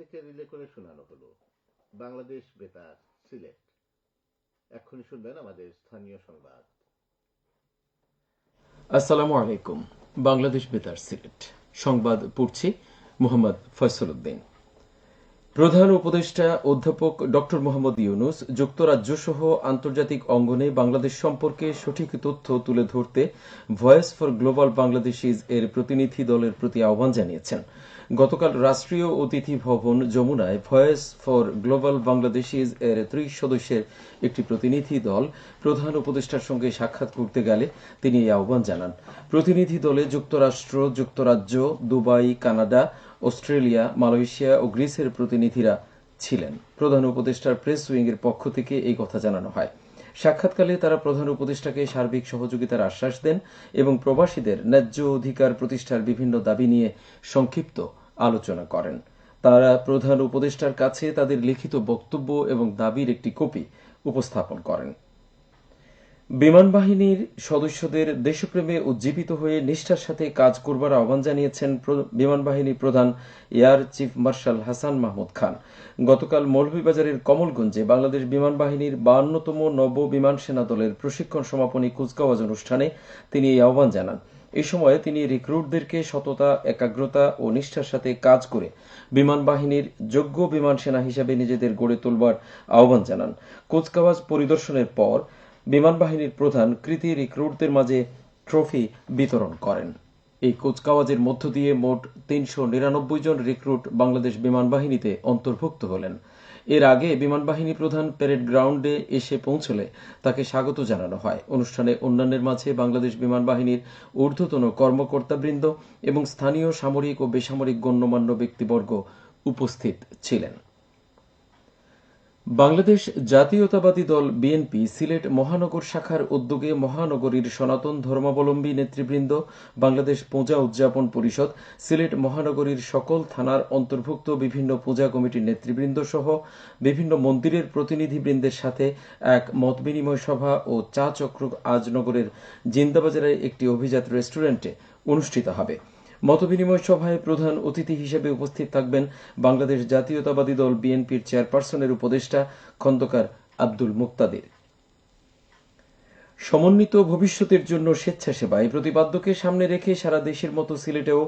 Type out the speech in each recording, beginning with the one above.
থেকে রিলে করে শোনানো হলো। বাংলাদেশ, বেতার, সিলেট। এক্ষুনি শুনবেন আমাদের স্থানীয় সংবাদ। আসসালামু আলাইকুম। বাংলাদেশ, বেতার, সিলেট। সংবাদ পড়ছি মোহাম্মদ ফয়সল উদ্দিন প্রধান উপদেষ্টা অধ্যাপক ডক্টর মোহাম্মদ ইউনুস যুক্তরাজ্য সহ আন্তর্জাতিক অঙ্গনে বাংলাদেশ সম্পর্কে সঠিক তথ্য তুলে ধরতে ভয়েস ফর গ্লোবাল বাংলাদেশিজ এর প্রতিনিধি দলের প্রতি আহ্বান জানিয়েছেন। গতকাল রাষ্ট্রীয় অতিথি ভবন যমুনায় ভয়েস ফর গ্লোবাল বাংলাদেশিজ এর ত্রিশ সদস্যের একটি প্রতিনিধি দল প্রধান উপদেষ্টার সঙ্গে সাক্ষাৎ করতে গেলে তিনি এই আহ্বান জানান। প্রতিনিধি দলে যুক্তরাষ্ট্র, যুক্তরাজ্য, দুবাই, কানাডা, অস্ট্রেলিয়া, মালয়েশিয়া ও গ্রিসের প্রতিনিধিরা ছিলেন। প্রধান উপদেষ্টার প্রেস উইংয়ের পক্ষ থেকে এই কথা জানানো হয়। সাক্ষাৎকালে তারা প্রধান উপদেষ্টাকে সার্বিক সহযোগিতার আশ্বাস দেন এবং প্রবাসীদের ন্যায্য অধিকার প্রতিষ্ঠার বিভিন্ন দাবি নিয়ে সংক্ষিপ্ত আলোচনা করেন। তারা প্রধান উপদেষ্টার কাছে তাদের লিখিত বক্তব্য এবং দাবির একটি কপি উপস্থাপন করেন। বিমান বাহিনীর সদস্যদের দেশপ্রেমে উজ্জীবিত হয়ে নিষ্ঠার সাথে কাজ করবার আহ্বান জানিয়েছেন বিমান বাহিনী প্রধান air chief marshal Hasan Mahmud Khan. গতকাল মৌলভীবাজারের কমলগঞ্জে বাংলাদেশ বিমান বাহিনীর বায়ান্নতম নব বিমান সেনা দলের প্রশিক্ষণ সমাপনী কুচকাওয়াজ অনুষ্ঠানে তিনি এই আহ্বান জানান। এই সময়ে তিনি রিক্রুটদেরকে সততা, একাগ্রতা ও নিষ্ঠার সাথে কাজ করে বিমান বাহিনীর যোগ্য বিমান সেনা হিসেবে নিজেদের গড়ে তোলবার আহ্বান জানান। কুচকাওয়াজ পরিদর্শনের পর বিমান বাহিনীর প্রধান কৃতি রিক্রুটদের মাঝে ট্রফি বিতরণ করেন। এই কুচকাওয়াজের মধ্য দিয়ে মোট তিনশো নিরানব্বই জন রিক্রুট বাংলাদেশ বিমান বাহিনীতে অন্তর্ভুক্ত হলেন। এর আগে বিমান বাহিনী প্রধান প্যারেড গ্রাউন্ডে এসে পৌঁছলে তাকে স্বাগত জানানো হয়। অনুষ্ঠানে অন্যান্যের মাঝে বাংলাদেশ বিমান বাহিনীর ঊর্ধ্বতন কর্মকর্তাবৃন্দ এবং স্থানীয় সামরিক ও বেসামরিক গণ্যমান্য ব্যক্তিবর্গ উপস্থিত ছিলেন। বাংলাদেশ জাতীয়তাবাদী দল বিএনপি সিলেট মহানগর শাখার উদ্যোগে মহানগরীর সনাতন ধর্মাবলম্বী নেতৃবৃন্দ, বাংলাদেশ পূজা উদযাপন পরিষদ, সিলেট মহানগরীর সকল থানার অন্তর্ভুক্ত বিভিন্ন পূজা কমিটির নেতৃবৃন্দ সহ বিভিন্ন মন্দিরের প্রতিনিধিবৃন্দের সাথে এক মতবিনিময় সভা ও চা চক্র আজ নগরের জিন্দাবাজারের একটি অভিজাত রেস্টুরেন্টে অনুষ্ঠিত হবে। মতবিনিময় সভায় প্রধান অতিথি হিসেবে উপস্থিত থাকবেন বাংলাদেশ জাতীয়তাবাদী দল বিএনপির চেয়ারপারসনের উপদেষ্টা খন্দকার আব্দুল মুক্তাদির। সমন্বিত ভবিষ্যতের জন্য স্বেচ্ছাসেবায় প্রতিপাদ্যকে সামনে রেখে সারা দেশের মতো সিলেটেও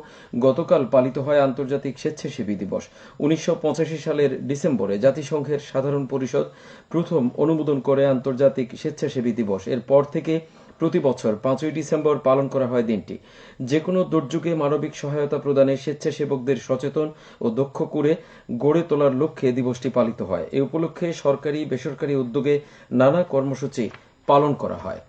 গতকাল পালিত হয় আন্তর্জাতিক স্বেচ্ছাসেবী দিবস। উনিশশো পঁচাশি সালের ডিসেম্বরে জাতিসংঘের সাধারণ পরিষদ প্রথম অনুমোদন করে আন্তর্জাতিক স্বেচ্ছাসেবী দিবস। এরপর থেকে প্রতি বছর পাঁচই ডিসেম্বর পালন করা হয় দিনটি। যে কোনো দুর্যোগে মানবিক সহায়তা প্রদানে স্বেচ্ছাসেবকদের সচেতন ও দক্ষ করে গড়ে তোলার লক্ষ্যে দিবসটি পালিত হয়। এ উপলক্ষে সরকারি বেসরকারি উদ্যোগে নানা কর্মসূচি পালন করা হয়।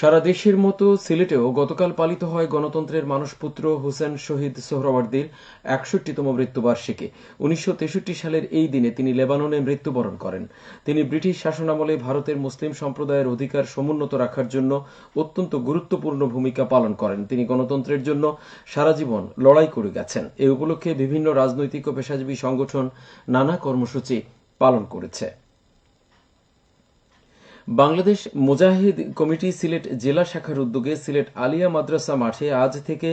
সারা দেশের মতো সিলেটেও গতকাল পালিত হয় গণতন্ত্রের মানসপুত্র হুসেন শহীদ সোহরাওয়ার্দীর একষট্টিতম মৃত্যুবার্ষিকী। উনিশশো তেষট্টি সালের এই দিনে তিনি লেবাননে মৃত্যুবরণ করেন। তিনি ব্রিটিশ শাসনামলে ভারতের মুসলিম সম্প্রদায়ের অধিকার সমুন্নত রাখার জন্য অত্যন্ত গুরুত্বপূর্ণ ভূমিকা পালন করেন। তিনি গণতন্ত্রের জন্য সারা জীবন লড়াই করে গেছেন। এ উপলক্ষে বিভিন্ন রাজনৈতিক ও পেশাজীবী সংগঠন নানা কর্মসূচি পালন করেছে। বাংলাদেশ মুজাহিদ কমিটি সিলেট জেলা শাখার উদ্যোগে সিলেট আলিয়া মাদ্রাসা মাঠে আজ থেকে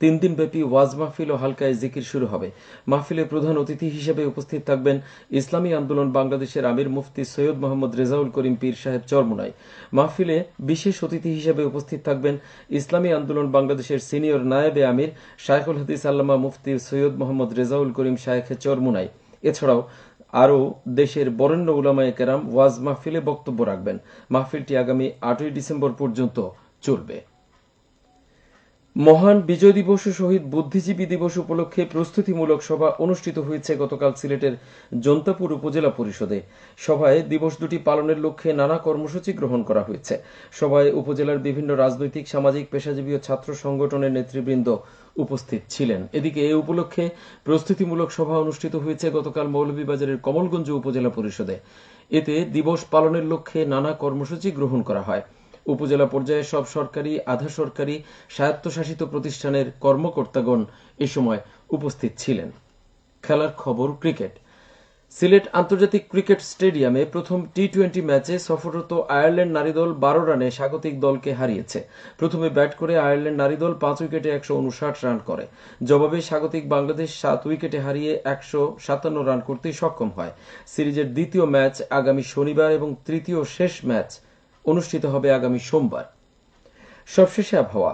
তিন দিনব্যাপী ওয়াজ মাহফিল ও হালকায় জিকির শুরু হবে। মাহফিলে প্রধান অতিথি হিসেবে উপস্থিত থাকবেন ইসলামী আন্দোলন বাংলাদেশের আমির মুফতি সৈয়দ মোহাম্মদ রেজাউল করিম পীর সাহেব চরমুনাই। মাহফিলে বিশেষ অতিথি হিসেবে উপস্থিত থাকবেন ইসলামী আন্দোলন বাংলাদেশের সিনিয়র নায়েবে আমির শাইখুল হাদিস আল্লামা মুফতি সৈয়দ মোহাম্মদ রেজাউল করিম শায়েখ চরমুনাই। এছাড়াও আরও দেশের বরেণ্য উলামায় কেরাম ওয়াজ মাহফিলে বক্তব্য রাখবেন। মাহফিলটি আগামী আটই ডিসেম্বর পর্যন্ত চলবে। মহান বিজয় দিবস শহীদ বুদ্ধিজীবী দিবস উপলক্ষে প্রস্তুতিমূলক সভা অনুষ্ঠিত হয়েছে গতকাল সিলেটের জন্তাপুর উপজেলা পরিষদে। সভায় দিবস দুটি পালনের লক্ষ্যে নানা কর্মসূচি গ্রহণ করা হয়েছে। সভায় উপজেলার বিভিন্ন রাজনৈতিক, সামাজিক, পেশাজীবী ও ছাত্র সংগঠনের নেতৃবৃন্দ উপস্থিত ছিলেন। এদিকে এ উপলক্ষে প্রস্তুতিমূলক সভা অনুষ্ঠিত হয়েছে গতকাল মৌলভীবাজারের কমলগঞ্জ উপজেলা পরিষদে। এতে দিবস পালনের লক্ষ্যে নানা কর্মসূচি গ্রহণ করা হয়। উপজেলা পর্যায়ে সব সরকারি, আধা সরকারি, স্বায়ত্তশাসিত প্রতিষ্ঠানের কর্মকর্তাগণ এ সময় উপস্থিত ছিলেন। খেলার খবর, ক্রিকেট। সিলেট আন্তর্জাতিক ক্রিকেট স্টেডিয়ামে প্রথম টি টোয়েন্টি ম্যাচে সফররত আয়ারল্যান্ড নারী দল বারো রানে স্বাগতিক দলকে হারিয়েছে। প্রথমে ব্যাট করে আয়ারল্যান্ড নারী দল পাঁচ উইকেটে একশো উনষাট রান করে। জবাবে স্বাগতিক বাংলাদেশ সাত উইকেটে হারিয়ে একশো সাতান্ন রান করতে সক্ষম হয়। সিরিজের দ্বিতীয় ম্যাচ আগামী শনিবার এবং তৃতীয় শেষ ম্যাচ অনুষ্ঠিত হবে আগামী সোমবার। সবশেষে আবহাওয়া।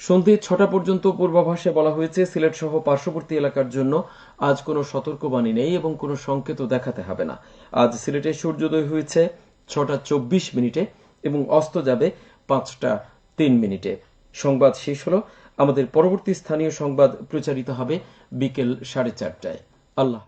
সন্ধে ছটা পর্যন্ত পূর্বাভাসে বলা হয়েছে সিলেট সহ পার্শ্ববর্তী এলাকার জন্য আজ কোনো সতর্কবাণী নেই এবং কোনো সংকেতও দেখাতে হবে না। আজ সিলেটে সূর্যোদয় হয়েছে ছটা চব্বিশ মিনিটে এবং অস্ত যাবে পাঁচটা তিন মিনিটে। সংবাদ শেষ হলো। আমাদের পরবর্তী স্থানীয় সংবাদ প্রচারিত হবে বিকেল সাড়ে চারটায়। আল্লাহ।